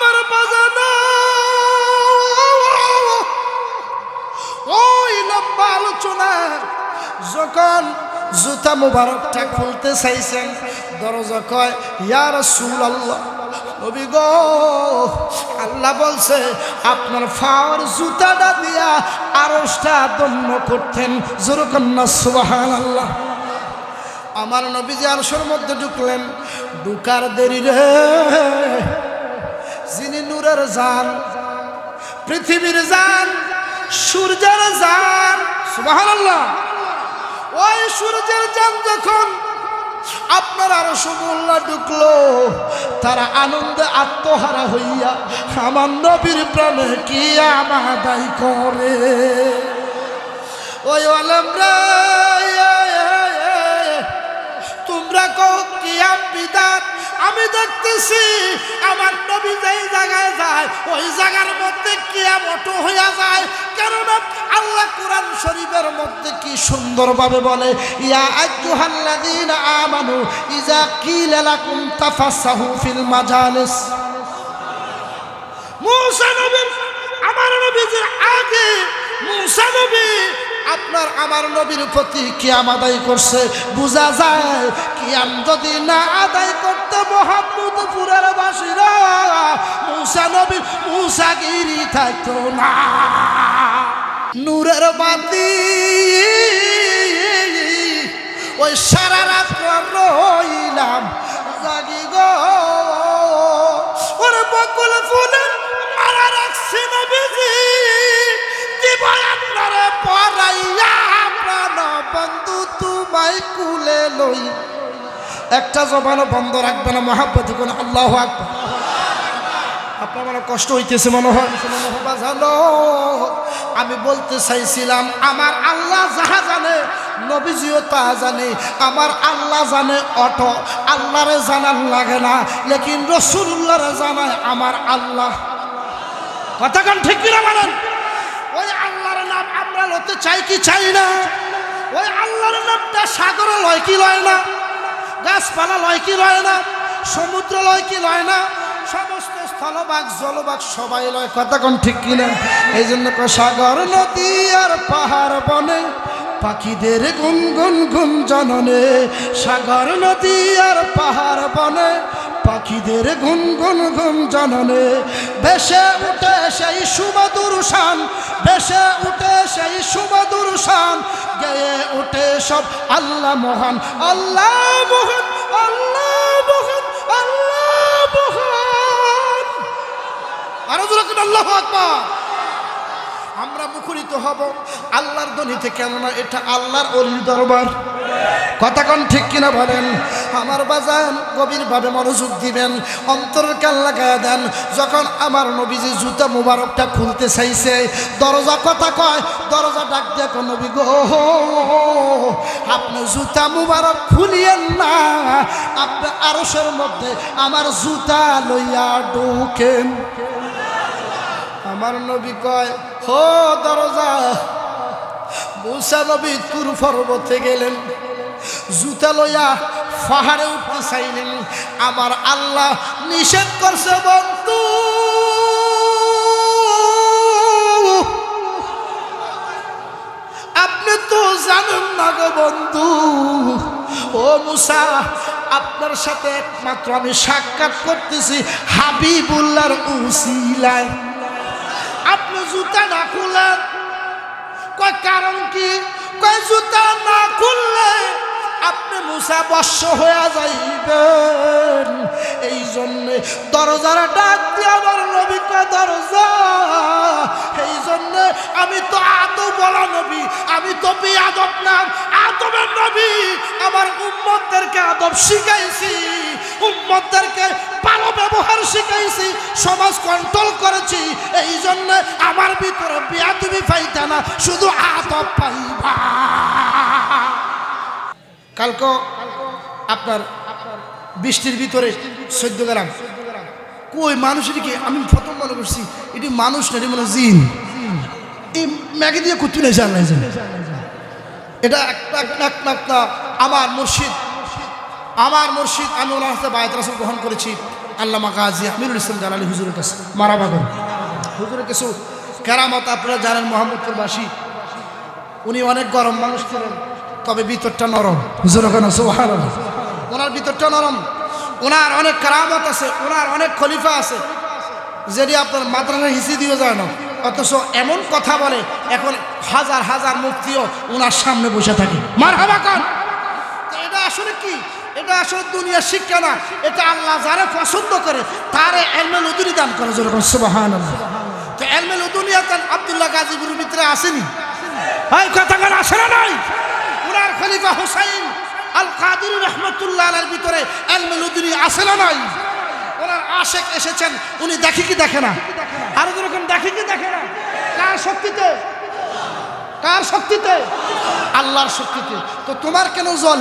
আমার ওই লম্বা আলোচনা যখন জুতা মুবারকটা খুলতে চাইছেন, দরজা কয় ইয়ার সুল আল্লাহ নবী আল্লাহ বলছে, আপনার ফাওয়ার জুতাটা দিয়া আরসটা দন্য করতেন। জোরকন্যা সুবাহান আল্লাহ আমার নবীজি আরশের মধ্যে ঢুকলেন। ঢুকার দেরি রে। যিনি নূরের জান, পৃথিবীর জান, সূর্যের জান। সুবহানাল্লাহ। ওই সূর্যের জান যখন আপনার আরও সমুল্লা ঢুকলো, তারা আনন্দে আত্মহারা হইয়া আমার নবীর প্রাণে কি আমাদাই করে। ওই তোমরা কো কিয়াম বিদাত? আমি দেখতেছি আমার নবী যেই জায়গায় যায়, ওই জায়গার মধ্যে কিয়াম অটো হইয়া যায়। কেননা আল্লাহ কোরআন শরীফের মধ্যে কি সুন্দরভাবে বলে, ইয়া আইয়ুহাল্লাযীনা আমানু ইজা কিলা লাকুম তাফাসসাহু ফিল মাজালিস। মুসা নবী আমার নবীজির আগে মুসা নবী আপনার আমার নবীর প্রতি কিয়াম আদায় করছে? বোঝা যায় কিয়াম যদি না আদায় করতে মোহাম্মদপুরের বাসীরা, মুসা নবীর মুসাগিরি থাকতো না। নূরের বাতি, ওই সারা রাত রইলাম জাগি গো। ওরে বকুল ফুলের তোমায় কুলে লই একটা জবানও বন্ধ রাখবে না, মহাব্বতি কোন আল্লাহ আকবার। আপনার মনে কষ্ট হইতেছে মনে হয়? বাজানো আমি বলতে চাইছিলাম, আমার আল্লাহ যাহা জানে, নবীজিও তা জানে, আমার আল্লাহ জানে অটো, আল্লাহরে জানার লাগে না, লেকিন রসুল্লাহরে জানায় আমার আল্লাহ। কথা কান ঠিক কিনা মানেন ওই আল্লাহর নাম আমরা লতে চাই কি চাই না? ওই আল্লাহর নামটা সাগরে লয় কি লয় না? গাছপালা লয় কি লয় না? সমুদ্র লয় কি লয় না? সমস্ত স্থলভাগ, জলভাগ সবাই লয়। কথা কোন ঠিক কিনা এই জন্য সাগর নদী আর পাহাড় বনে, পাখিদের গুন গুন গুন জননে, সাগর নদী আর পাহাড় বনে, পাখিদের গুন গুন গুন জননে। বেশে উঠে সেই সুমধুর শান বেশে উঠে সেই সুমধুর শান গেয়ে উঠে সব আল্লাহ মহান আল্লাহ মহান আল্লাহ মহান আল্লাহ মহান। আরও যেরকম আল্লাহ আকবার। আমরা মুখরিত হব। আল্লাহর ধ্বনিতে কেননা এটা আল্লাহর অলির দরবার। কথা কোন ঠিক কিনা বলেন? আমার বাজান গভীরভাবে মনোযোগ দিবেন, অন্তরের কান লাগায় দেন। যখন আমার নবীজি জুতা মুবারকটা খুলতে চাইছে, দরজা কথা কয়, দরজা ডাক দেখো নবী গো, আপনি জুতা মুবারক খুলিয়েন না। আপনি আরসের মধ্যে আমার জুতা লইয়া ঢোকেন। আমার নবী কয় হো দরজা। মুসা নবী তুর পর্বতে গেলেন। জুতা লইয়া পাহাড়ে উঠতে চাইলেন। আমার আল্লাহ নিষেধ করছে, বন্ধু। আপনি তো জানেন না গো বন্ধু। ও মুসা, আপনার সাথে একমাত্র আমি সাক্ষাৎ করতেছি হাবিবুল্লাহর উসিলায়। আপনি জুতা না খুলেন কয় কারণ কি? কয় জুতা না খুললে আপনি মুসা বর্ষ হয়ে যাইবেন। এই জন্যে দরজার ডাক দিয়ে আমার নবীকে দরজা। এই জন্যে আমি তো আদৌ বলা নবী, আমি তো আদব নাম আদবের নবী। আমার উম্মতদেরকে আদব শিখাইছি, উম্মতদেরকে ভালো ব্যবহার শিখাইছি, সমাজ কন্ট্রোল করেছি এই জন্য আমার ভিতরে বিয়া তুমি পাইতা না, শুধু আদব পাইবা। কালকে আপনার বৃষ্টির ভিতরে সদ্য গেলাম। কই, মানুষের কি? আমি প্রথম মনে করছি এটি মানুষ না, এটি মনে হয় জিন। এই ম্যাগে দিয়ে কুত্তু নেই জান এটা একটা আমার মুর্শিদ আমার মুর্শিদ, আমি ওনার হাতে বায়ত রাসুল গ্রহণ করেছি। আল্লামা গাজী আমিরুল ইসলাম জালালি হুজুরের কাছে। মারাবা করে হুজুরের কিছু কেরামত আপনারা জানেন, মোহাম্মদপুরবাসী। উনি অনেক গরম মানুষ ছিলেন, তবে ভিতরটা নরম। হুজুর ওনার ভিতরটা নরম। ওনার অনেক কারামত আছে, ওনার অনেক খলিফা আছে। যেটি আপনার মাদ্রাসা হিসি দিয়ে যায় না। অথচ এমন কথা বলে এখন হাজার হাজার মুক্তিও ওনার সামনে বসে থাকে। মার হাবা কন এটা আসলে কি? এটা আসলে দুনিয়ার শিক্ষা না এটা আল্লাহ যারা পছন্দ করে তারে এলমেল উদুরি দান করে যেরকম সুবাহান তো এলমেল উদুনিয়া দান আবদুল্লাহ গাজীপুরের ভিতরে আসেনি? এই কথাখান আসে না নাই। উনার খলিফা হুসাইন আল কাদির রহমতুল্লাহ আলার ভিতরে এলমেল উদুনি আসে না নাই? ওনার আশেক এসেছেন, উনি দেখে কি দেখে না? আরও যেরকম দেখে কি দেখে না? কার শক্তিতে? কার শক্তিতে? আল্লাহর শক্তিতে। তো তোমার কেন জল?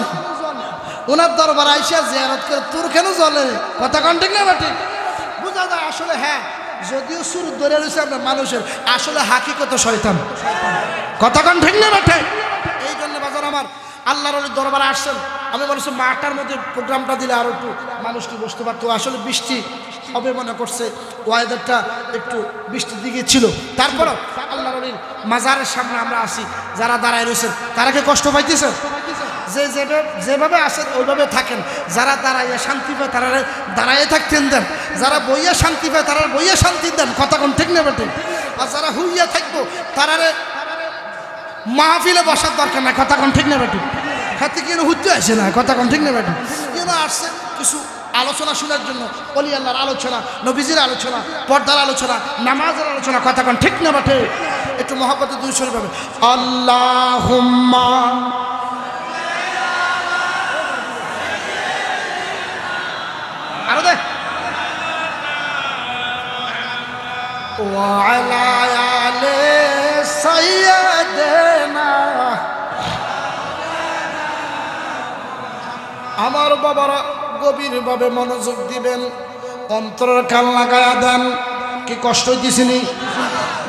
ওনার দরবার আইসা জিয়ারত করে, তোর কেন জলে? কথা কন ঠিক না ঠিক? বোঝা যায় আসলে হ্যাঁ যদিও সুর ধরে রয়েছে আপনার মানুষের, আসলে হাকিকত শয়তান। কথা কন ঠিক না ঠিক? এই জন্য বাজার আমার, আল্লাহর দরবারে আসছেন। আমি বলেছি মাটার মধ্যে প্রোগ্রামটা দিলে আরও একটু মানুষ কি বসতে পারতো। আসলে বৃষ্টি হবে মনে করছে ওয়েদারটা একটু বৃষ্টির দিকে ছিল। তারপরও আল্লাহর ওলির মাজারের সামনে আমরা আসি যারা দাঁড়ায় রয়েছেন, তারা কি কষ্ট পাইতেছেন? যে যেভাবে আসেন ওইভাবে থাকেন। যারা দাঁড়াইয়া শান্তি পায়, তারা দাঁড়াইয়ে থাকতেন দেন। যারা বইয়া শান্তি পায়, তারা বইয়া শান্তি দেন। কথা কোন ঠিক নেবে ঠিক আর যারা হুইয়া থাকব, তারারে মাহফিলে বসার দরকার নাই। কথা কোন ঠিক নেবে ঠিক হাতে কেন হুইতে আসে না কথা কোন ঠিক নেবে ঠিক কেন আসছে কিছু আলোচনা শোনার জন্য অলি আল্লাহর আলোচনা নবীজির আলোচনা পর্দার আলোচনা নামাজের আলোচনা কথা কোন ঠিক নেবে ঠিক একটু মহাপতে দুই শরীফ হবে আল্লাহ আরো দেখ وعلى বাবারা গভীরভাবে মনোযোগ দিবেন, অন্তরের কাল লাগায়া দেন। কি কষ্ট হইতেছিনি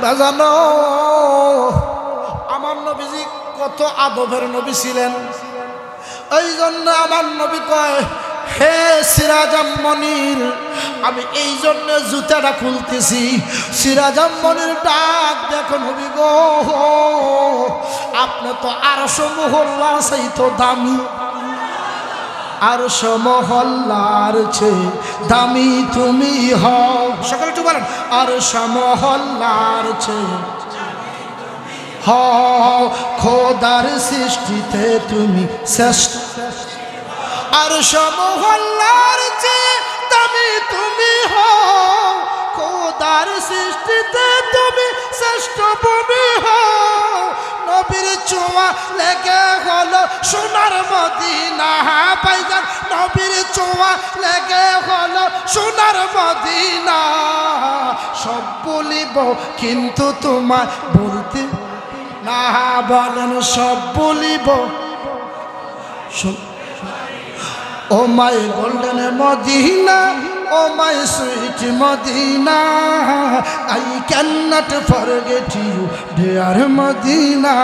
বাজানো, আমার নবীজি কত আদবের নবী ছিলেন। এই জন্য আমার নবী কয়, হে সিরাজাম মনির আমি এই জন্য জুতাটা খুলতেছি। সিরাজাম মনির ডাক দেখো নবী গো, আপনি তো সেই তো দামি। আরশো মহল্লার ছে দামি তুমি হও। সকলে একটু বলেন, আরশো মহল্লার ছে হও। খোদার সৃষ্টিতে তুমি শ্রেষ্ঠ। আর সমহল্লার যে দামি তুমি হও। খোদার সৃষ্টিতে তুমি শ্রেষ্ঠ ভূমি হও। নবীর চোয়া লেগে হলো সোনার মদিনা। পাইজান নবীর চোয়া লেগে হলো সোনার মদিনা। সব বলিব, কিন্তু তোমার বলতে না বলেন, সব বলিব। ও my golden Medina. Oh my sweet Medina, I can not forget you dear Medina.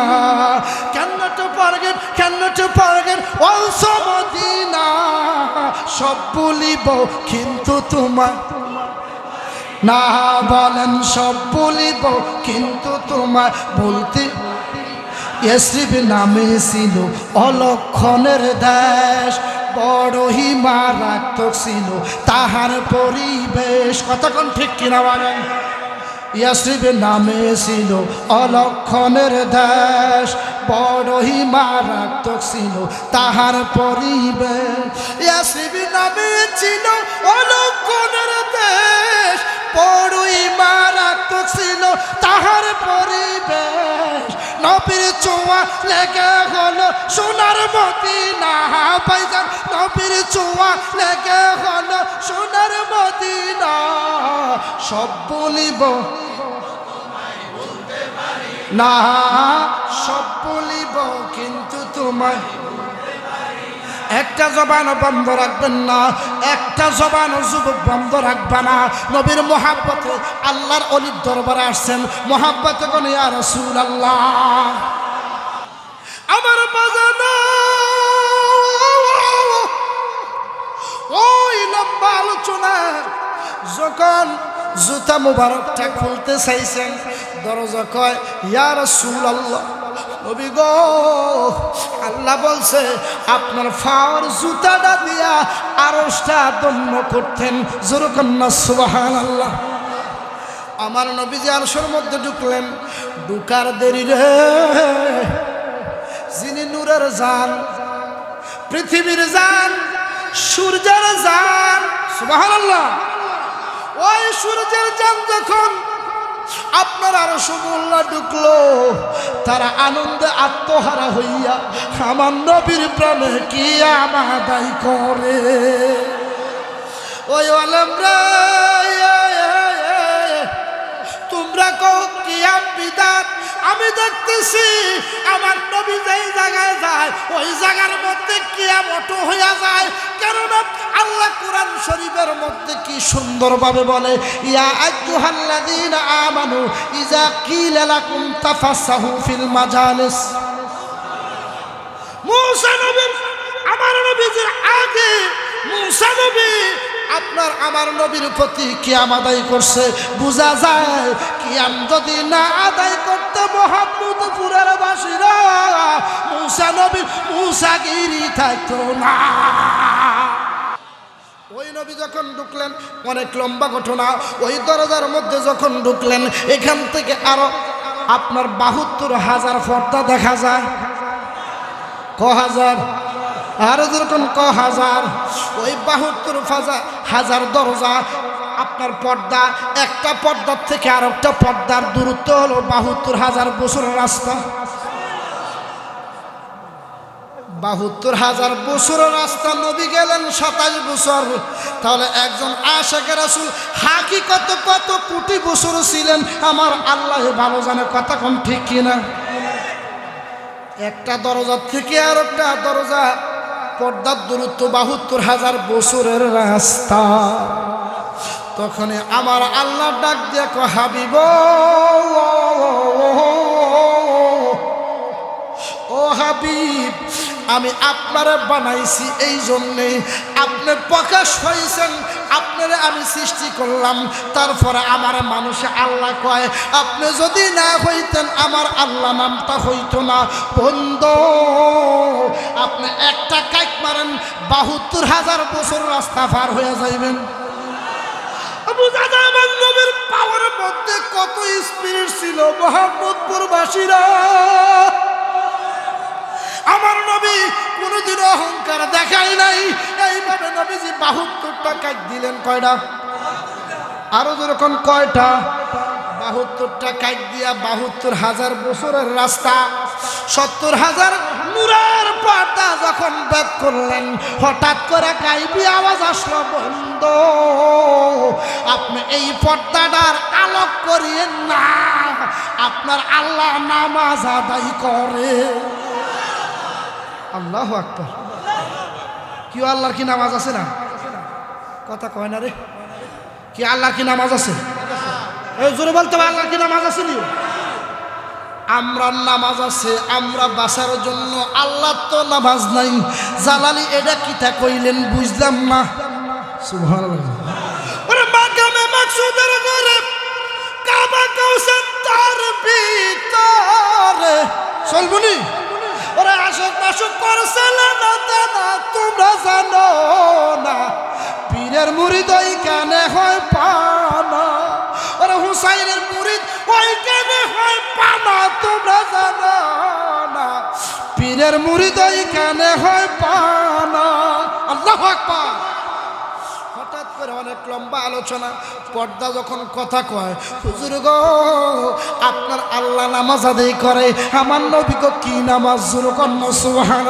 Can not forget can not forget also Medina. সব বলিব, কিন্তু তোমার না বলেন, সব বলিব, কিন্তু তোমার বলতে এসিব নামে ছিল অলক্ষণের দেশ। বড় হিমারাত্মক ছিল। তাহার পরিবেশ কতক্ষণ ঠিক কিনা বলেন? ইয়াসিব নামে ছিল অলক্ষণের দেশ বড় হিমারাত্মক ছিল। তাহার পরিবেশ ইয়াসিব নামে ছিল অলক্ষণের দেশ বড় হিমারাত্মক ছিল। তাহার পরিবেশ নবীর চোয়া লেগে হলো। সোনার মদিনা পাইজান নবীর চোয়া লেগে হলো। সোনার মদিনা, সব বলিব। না, সব বলিব, কিন্তু তোমায় একটা জবান বন্ধ রাখবেন না, একটা জবান যুবক বন্ধ রাখবে না। নবীর মোহাব্বতে আল্লাহর অলির দরবারে আসছেন, মোহাব্বতে কোন ইয়া রসুল আল্লাহ আমার বাজানো ওই লম্বা আলোচনা, যখন জুতা মুবারকটা খুলতে চাইছেন, দরজা কয়, ইয়া রাসূলুল্লাহ নবী গো, আল্লাহ বলছে, আপনার ফাওয়ার জুতাটা দিয়া আরশটা দন্য করতেন। জোরকন্না সুবহানাল্লাহ। আমার নবীজি আরশের মধ্যে ঢুকলেন। ঢুকার দেরি রে। যিনি নূরের জান, পৃথিবীর জান, সূর্যের জান, সুবহানাল্লাহ। ওই সূর্যের জান যখন আপনার আরও সমুল্লা ঢুকলো। তারা আনন্দে আত্মহারা হইয়া, আমার নবীর প্রাণে কি আমাদাই করে? ওই আলম রে তোমরা কও কিয়াম বিদাত? আমি দেখতেছি আমার নবী যেই জায়গায় যায়, ওই জায়গার মধ্যে কিয়ামত হইয়া যায়। কেননা আল্লাহ কোরআন শরীফের মধ্যে কি সুন্দরভাবে বলে, ইয়া আইয়ুহাল্লাযীনা আমানু ইজা কিলা লাকুম তাফাসসাহু ফিল মাজালিস। মুসা নবী আমার নবীজির আগে মুসা নবী আপনার আমার নবীর প্রতি কিয়াম আদায় করছে? বোঝা যায় কিয়াম যদি না আদায় করতে মোহাম্মদপুরের বাসীরা, মুসা নবী মুসাগিরি থাকতো না। ওই নবী যখন ঢুকলেন, অনেক লম্বা ঘটনা, ওই দরজার মধ্যে যখন ঢুকলেন, এখান থেকে আরও আপনার বাহাত্তর হাজার ফর্দা দেখা যায়। ক হাজার? আরও যেরকম ক হাজার, ওই বাহাত্তর হাজার হাজার দরজা, আপনার পর্দা, একটা পর্দার থেকে আর একটা পর্দার দূরত্ব হলো বাহাত্তর হাজার বছরের রাস্তা। বাহাত্তর হাজার বছরের রাস্তা, নবী গেলেন সাতাশ বছর। তাহলে একজন আশেকের রাসুল হাকি কত কত কোটি বছর ছিলেন? আমার আল্লাহ ভালো জানে, কথা কম ঠিক কিনা? একটা দরজা থেকে আর একটা দরজা পর্দার দূরত্ব বাহাত্তর হাজার বছরের রাস্তা তখন আমার আল্লাহ ডাক দেখো হাবিব ও হাবিব আমি আপনারা বানাইছি এই জন্যে আপনি প্রকাশ হয়েছেন, আপনারা আমি সৃষ্টি করলাম। তারপরে আমার মানুষে আল্লাহ কয়, আপনি যদি না হইতেন, আমার আল্লাহ নামটা হইতো না। বন্ধ, আপনি একটা কাইক মারেন, বাহাত্তর হাজার বছর রাস্তা পার হয়ে যাইবেন। আমার মধ্যে কত স্পিরিট ছিল মোহাম্মদপুর বাসীরা আমার নবী কোনোদিন অহংকার দেখাই নাই। এইভাবে নবীজি বাহাত্তরটা কাজ দিলেন কয়টা? আরও যেরকম কয়টা? বাহাত্তরটা কাজ দিয়া বাহাত্তর হাজার বছরের রাস্তা, সত্তর হাজার নূরের পর্দা যখন বেদ করলেন, হঠাৎ করে গাইবি আওয়াজ আসলো, বন্ধ। আপনি এই পর্দাটার আলোক করিয়েন না। আপনার আল্লাহ নামাজ আদায় করে। আল্লাহ আকবর। কি আল্লাহর কি নামাজ আছে না? কথা কয় না রে। কি আল্লাহর কি নামাজ আছে? জোরে বলতে আল্লাহর কি নামাজ আছে নি? আমরা নামাজ আছে, আমরা বাসার জন্য আল্লাহ তো নামাজ নাই। জালালি এটা কিতা কইলেন বুঝলাম না। ওরে মাকামে মাকসুদের ঘরে কাবা কাউসার তার ভিতরে। চলবনি মাসুক করছিল না দাদা, তোমরা জানো না। পীরের মুরিদ ওই কানে হয় পানা। ওরে হুসাইনের মুরিদ ওই কানে হয় পানা, তোমরা জানো না। পীরের মুরিদ ওই কানে হয় পানা। আল্লাহ অনেক লম্বা আলোচনা, পর্দা যখন কথা কয়, হুজুর গো, আপনার আল্লাহ নামাজ আদায় করে, আমার নবীকে কি নামাজ জুর কন্ন সুহান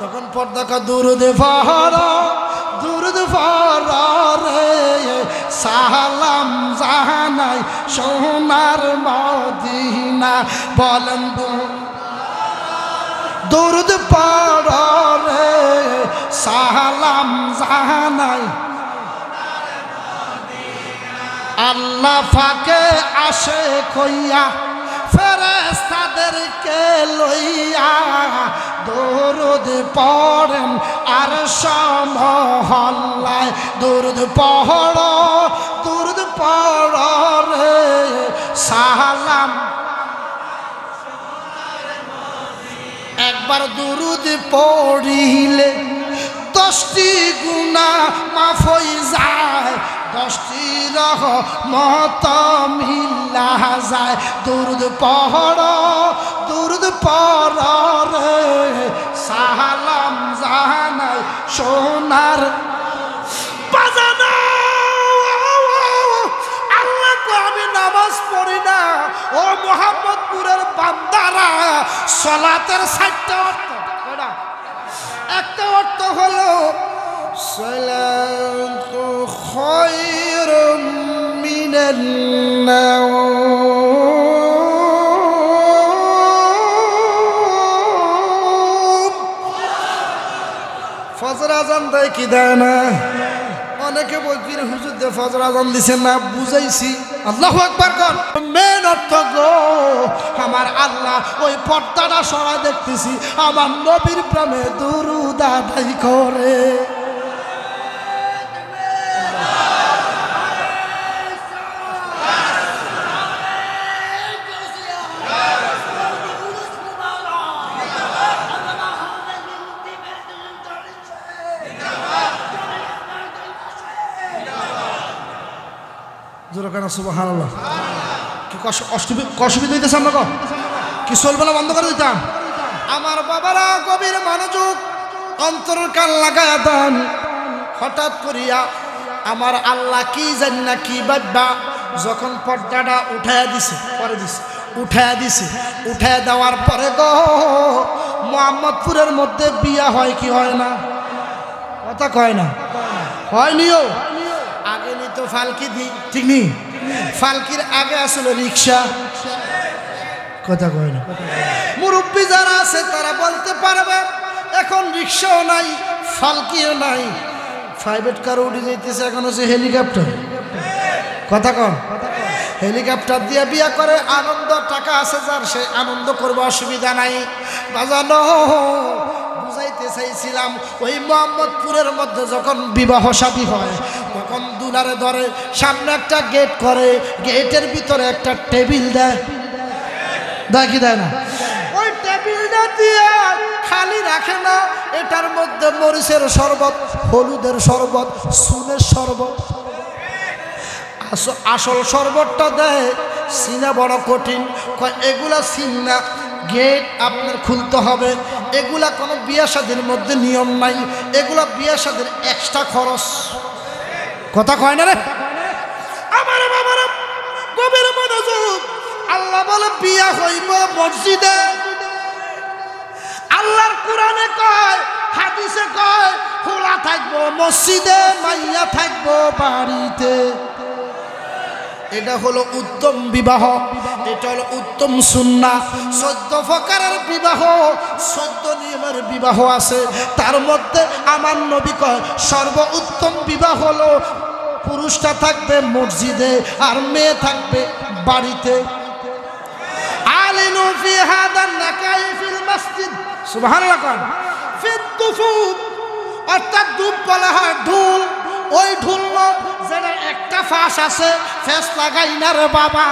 তখন পর্দা কা দুরুদ ফাহারা দুরুদ ফাহারা রে, সালাম জাহানাই সোনার মদিনা, বলেন পাড়া রে, সালাম জাহানাই আল্লাহ ফাঁকে আসে কইয়া ফেরেস্তাদেরকে লইয়া দৌরদ পড়েন। আর সমহল্লায় দুরুদ পড় দুরুদ পড় রে, সালাম। একবার দুরুদ পড়িলে দশটি গুণা মাফ হয়ে যায়, দশটি রহ মত মিল্লা যায় দুরুদ পড় দুরুদ পড় রে, সালাম জাহানাই সোনার ও মোহাম্মদপুরের বান্দারা, সলাতের ষাটটা অর্থ? একটা অর্থ হলো সলাতু খায়রুম মিনান ফজর দেয় কি দেয় না? অনেকে বলছি হুজুর দে ফজর আজান দিছেন না, বুঝাইছি। আল্লাহু আকবার কর। মেন অর্থ গো, আমার আল্লাহ ওই পর্দাটা সরা দেখতেছি, আমার নবীর প্রেমে দুরুদা করে। জোরে কেন সুবাহান আল্লাহ কি কি চলবে বন্ধ করে দিতাম? আমার বাবারা গভীর মনোযোগ, অন্তরের কান লাগায় দেন। হঠাৎ করিয়া আমার আল্লাহ কি জানি না কি বাবা, যখন পর্দাটা উঠাইয়া দিছে, পরে দিছে উঠাইয়া দিছে উঠাইয়া দেওয়ার পরে গো, মোহাম্মদপুরের মধ্যে বিয়া হয় কি হয় না? কথা কয় না? হয়নিও। নিত ফালকি দি। ঠিক নি ফালকির আগে আসলে রিক্সা। কথা কয় না। মুরব্বী যারা আছে তারা বলতে পারবে এখন রিক্সাও নাই ফালকিও নাই। প্রাইভেট কার উঠে যাইতেছে এখন হচ্ছে হেলিকপ্টার? কথা কন। হেলিকপ্টার দিয়ে বিয়া করে আনন্দ টাকা আছে যার সে আনন্দ করবে অসুবিধা নাই। বাজানো বুঝাইতে চাইছিলাম ওই মোহাম্মদপুরের মধ্যে যখন বিবাহ শাদী হয় তখন ধরে, সামনে একটা গেট করে গেটের ভিতরে একটা টেবিল দেয়। দেয় কি দেয় না? ওই টেবিলটা দিয়ে খালি রাখে না, এটার মধ্যে মরিচের শরবত, হলুদের শরবত, সুনের শরবত। আস- আসল শরবতটা দেয়, সিনা বড় কঠিন। এগুলা সিনা গেট আপনার খুলতে হবে। এগুলা কোনো বিয়া শাদির মধ্যে নিয়ম নাই। এগুলা বিয়া শাদির এক্সট্রা খরচ। কথা কয় না রে। আমার বাবার গভীর মনোযোগ। আল্লাহ বলে, বিয়া হইব মসজিদে। আল্লাহর কোরআনে কয়, হাদিসে কয়, খোলা থাকব মসজিদে, মাইয়া থাকব বাড়িতে। এটা হলো উত্তম বিবাহ, এটা হলো উত্তম সুন্না। চোদ্দ প্রকারের বিবাহ, সদ্য নিয়মের বিবাহ আছে। তার মধ্যে আমার নবী কয়, সর্ব উত্তম বিবাহ হলো পুরুষটা থাকবে মসজিদে আর মেয়ে থাকবে বাড়িতে। নাকাই অর্থাৎ দুপ বলা হয় ঢোল ওই ঢোল যেটা একটা ফাঁস আছে, ফেস লাগাই না রে বাবা।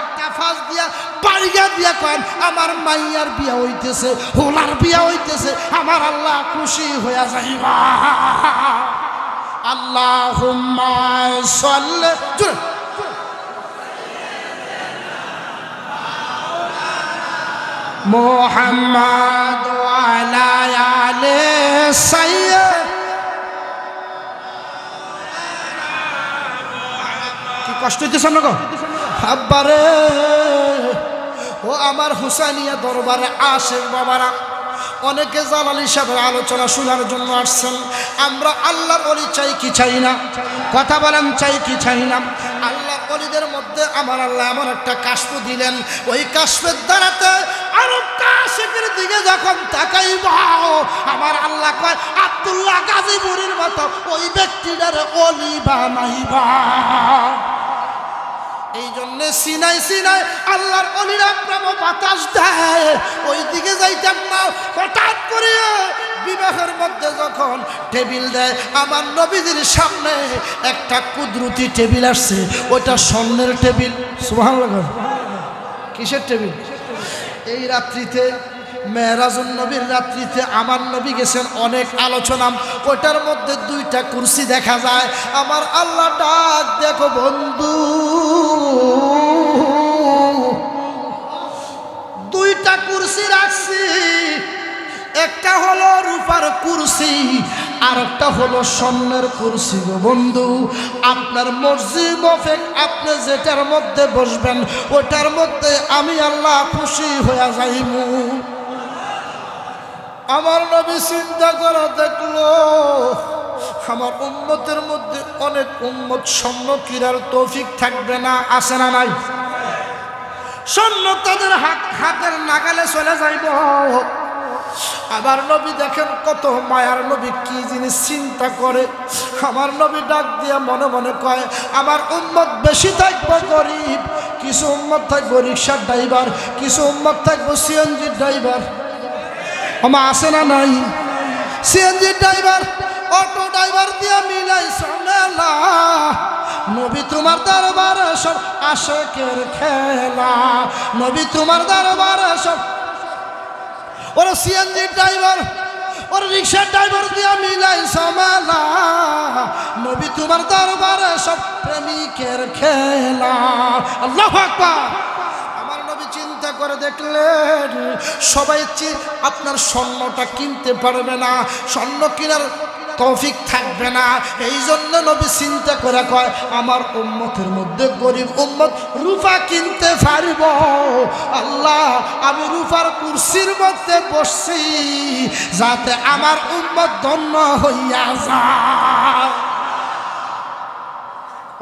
একটা ফাঁস দিয়া বাড়িয়া দিয়া কন আমার মাইয়ার বিয়া হইতেছে হোলার বিয়া হইতেছে, আমার আল্লাহ খুশি হইয়া যাইবা। আল্লাহুম্মা সাল্লি মোহাম্মদ আলে সাইয়্যদ। কষ্ট হইতেছে না গো আব্বারে, ও আমার হুসাইনিয়া দরবারে আসে বাবারা, অনেকে জালালি সাহেবের আলোচনা শোনার জন্য আসছেন। আমরা আল্লাহর অলি চাই কি চাই না? কথা বলেন, চাই কি চাই না? আল্লাহ অলিদের মধ্যে আমার আল্লাহ এমন একটা কাশ্প দিলেন। ওই কাশ্পের দ্বারাতে আরও কাশেকের দিকে যখন তাকাই আমার আল্লাহ কয়, আব্দুল্লাহ গাজীপুরের মতো ওই ব্যক্তিটার অলি বানাইবা। এই জন্য সিনাই সিনাই আল্লাহর অলিরা প্রেম বাতাস দেয়। ওই দিকে যাইতাম না, হঠাৎ করে বিবাহের মধ্যে যখন টেবিল দেয়, আমার নবীদের সামনে একটা কুদরতি টেবিল আসছে। ওইটা স্বর্ণের টেবিল। সুহান কিসের টেবিল? এই রাত্রিতে মেহরাজুন নবীর রাত্রিতে আমার নবী গেছেন অনেক আলোচনা। ওটার মধ্যে দুইটা কুরসি দেখা যায়। আমার আল্লাহ ডাক, দেখো বন্ধু। দুইটা কুরসি রাখছি। একটা হলো রূপার কুরসি আর একটা হলো স্বর্ণের কুরসি। গো বন্ধু, আপনার মর্জি মফেক, আপনি যেটার মধ্যে বসবেন, ওটার মধ্যে আমি আল্লাহ খুশি হয়ে যাইমু। আমার নবী চিন্তা করা দেখল আমার উম্মতের মধ্যে অনেক উম্মত স্বর্ণ কিরার তৌফিক থাকবে না আসে না নাই? স্বর্ণ তাদের হাত, হাতের নাগালে চলে যাইব। আবার নবী দেখেন কত মায়ার নবী, কি জিনিস চিন্তা করে? আমার নবী ডাক দিয়ে মনে মনে কয়, আমার উম্মত বেশি থাকব গরিব, কিছু উম্মত থাকব রিক্সার ড্রাইভার, কিছু উম্মত থাকব সিএনজির ড্রাইভার। আমার আসে না নাই? সিএনজির ড্রাইভার। অটো ড্রাইভার দিয়ে মিলাই সমেলা নবী তোমার দরবারে সব আশেকের খেলা। নবী তোমার দরবারে সব ওরা সিএনজি ড্রাইভার, ওর রিক্সার ড্রাইভার দিয়ে মিলাই সমেলা নবী তোমার দরবারে সব প্রেমিকের খেলা। আল্লাহ আকবার। আমার নবী চিন্তা করে দেখলেন, সবাই আপনার স্বর্ণটা কিনতে পারবে না। স্বর্ণ কেনার তৌফিক থাকবে না। এই জন্য নবী চিন্তা করে কয়, আমার উম্মতের মধ্যে গরিব উম্মত রূপা কিনতে পারিব। আল্লাহ, আমি রূপার কুরসির মধ্যে বসছি যাতে আমার উম্মত ধন্য হইয়া যায়।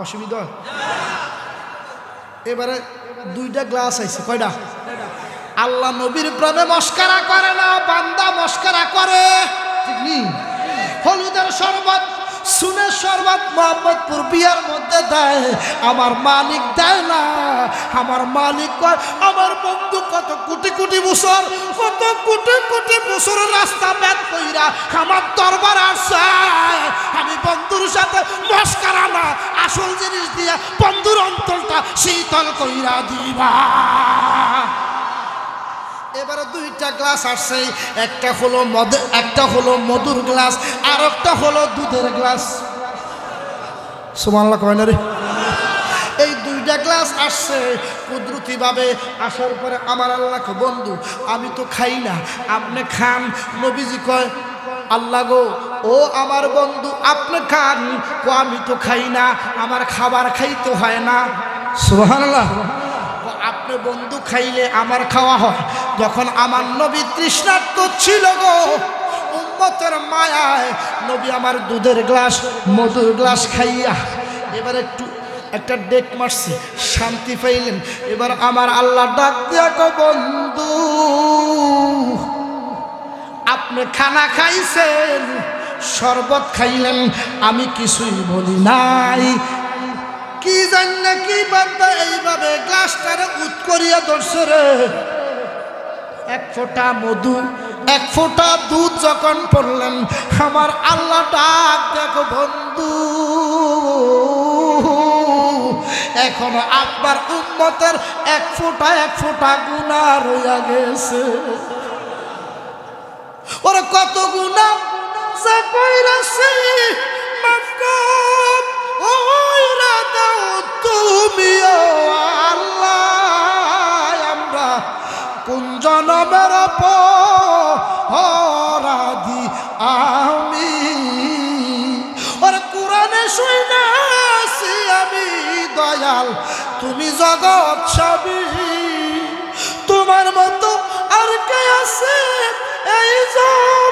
অসুবিধা? এবারে দুইটা গ্লাস আইছে, কয়টা? আল্লাহ নবীর প্রেমে মস্কারা করে না, বান্দা মস্কারা করে। ঠিক নি হলুদের শরবত, সুনের শরবত মোহাম্মদপুর বিয়ার মধ্যে দেয়। আমার মালিক দেয় না। আমার মালিক কয়, আমার বন্ধু কত কোটি কোটি বছর, কত কোটি কোটি বছর রাস্তা ব্যাত কইরা আমার দরবার আসছে। আমি বন্ধুর সাথে মস্কারা না, আসল জিনিস দিয়া বন্ধুর অন্তরটা শীতল কইরা দিবা। এবারে দুইটা গ্লাস আসছে। একটা হলো মদ একটা হলো মধুর গ্লাস, আর একটা হলো দুধের গ্লাস। সুমানলা কয় না রে? এই দুইটা গ্লাস আসছে। কুদরতিভাবে আসার পরে আমার আল্লাহকে, বন্ধু, আমি তো খাই না, আপনি খান। নবীজি কয়, আল্লাহ গো, ও আমার বন্ধু, আপনি খান। ও আমি তো খাই না, আমার খাবার খাইতে হয় না। সুবহানাল্লাহ। ও আপনি বন্ধু খাইলে আমার খাওয়া হয়। যখন আমার নবী তৃষ্ণার্ত ছিল গো, উম্মতের মায়ায় নবী আমার দুধের গ্লাস, মধুর গ্লাস খাইয়া এবার একটু, একটা ডেক মারছে, শান্তি পাইলেন। এবার আমার আল্লাহ ডাক গো বন্ধু, আপনি খানা খাইছেন, শরবত খাইলেন, আমি কিছুই বলি নাই। কি জান কি বান্দা এইভাবে গ্লাসটারে উৎ করিয়া ধরছে রে? এক ফোঁটা মধু, এক ফোঁটা দুধ যখন পড়লেন, আমার আল্লাহ ডাক, দেখো বন্ধু, এখন আপনার উন্মতের এক ফোঁটা এক ফোঁটা গুণা রইয়া গেছে। ওরা কত গুণা যা কইরাছে মাফ কর। ওইরা দাও তুমি ও আল্লাহ, আমরা কোন জনমের পরাধি আমি। ওর কোরআনে শুনাছি আমি, দয়াল। তুমি জগৎ ছবি তোমার মতো আর কে আছে? এই সব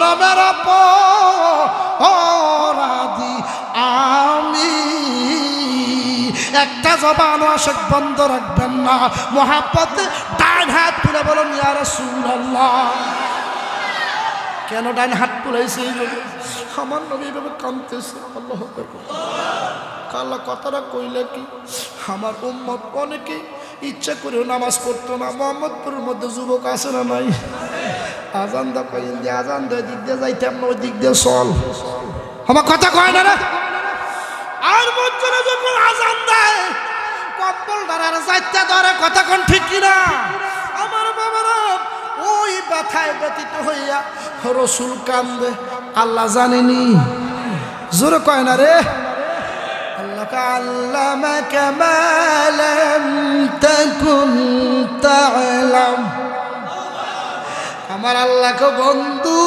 জনমের আমি। একটা জবান অশেক বন্ধ রাখবেন না। মহাপতে ডান হাত তুলে বলুন, ইয়া রাসূলুল্লাহ। কেন ডান হাত তুলেছে আমার নবী এইভাবে কাঁদতেছে, আল্লাহ কাল্লা কথাটা কইলে কি? আমার উম্মত অনেকে ইচ্ছা করেও নামাজ পড়তো না। মোহাম্মদপুরের মধ্যে যুবক আছে না নাই? আজান দা কই যে আজান দে দিক দিয়ে যাইতাম না ওই দিক দিয়ে চল আমার কথা কয় না রে আর মসজিদে যখন আজান দেয় কম্বল ধরার চাইতে ধরে কতক্ষণ ঠিক কিনা আমার বাবারা ওই ব্যথায় ব্যতীত হইয়া রসুল কান্দে আল্লাহ জানেনি জোরে কয় না রে আল্লাহ علمك ما لم تكن تعلم আমার আল্লাহকে বন্ধু।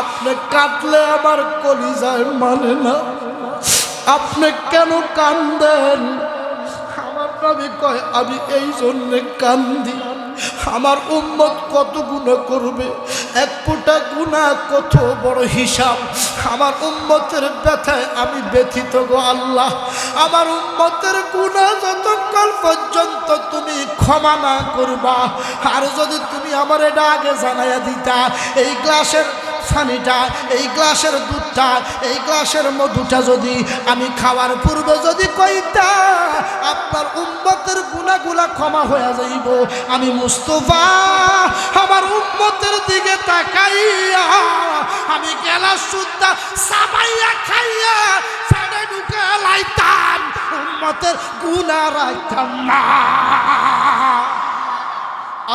আপনি কাটলে আমার কলিজায় মানে না। আপনি কেন কান্দেন? আমার নবী কয়, আমি এই জন্যে কান্দি। আমার উম্মত কত গুণা করবে? এক ফোঁটা গুণা কত বড় হিসাব? আমার উম্মতের ব্যথায় আমি ব্যথিত গো আল্লাহ। আমার উম্মতের গুণা যতক্ষণ পর্যন্ত তুমি ক্ষমা না করবা, আর যদি তুমি আমার এটা আগে জানাইয়া দিতা, এই গ্লাসের পানিটা এই গ্লাসের দুধটা, এই গ্লাসের মধুটা যদি আমি খাওয়ার পূর্বে যদি কইতা, আপনার উম্মতের গুণাগুলা ক্ষমা হয়ে যাইব। আমি মুস্তফা, আমার উম্মতের দিকে তাকাইয়া, আমি গেলা সুদ্ধা সাবাইয়া খাইয়া ফেড়ে ঢুকে লাইতাম, উম্মতের গুণা রাইতাম না।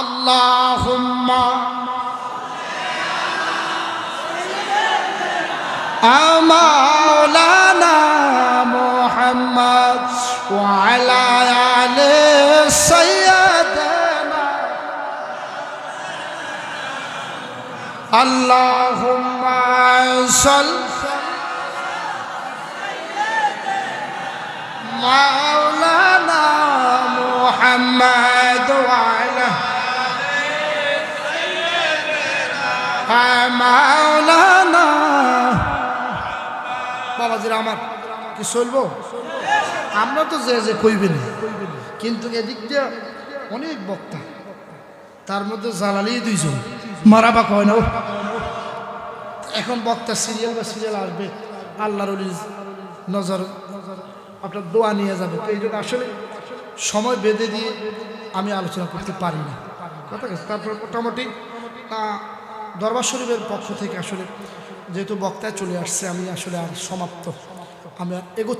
আল্লাহুম্মা مولانا محمد وعلى آل سيدنا. اللهم صل مولانا محمد وعلى مولانا বাবাজিরা আমার। কি চলবো? আমরা তো যে যে কইবেন কিন্তু এদিক দিয়ে অনেক বক্তা। তার মধ্যে জ্বালালি দুইজন। মারাবা কয় না এখন বক্তা সিরিয়াল বা সিরিয়াল আসবে, আল্লাহর নজর, আপনার দোয়া নিয়ে যাবে। তো এই জন্য আসলে সময় বেঁধে দিয়ে আমি আলোচনা করতে পারি না। কথা তারপর মোটামুটি দরবার শরীফের পক্ষ থেকে আসলে যেহেতু বক্তায় চলে আসছে আমি আসলে আর সমাপ্ত আমি আর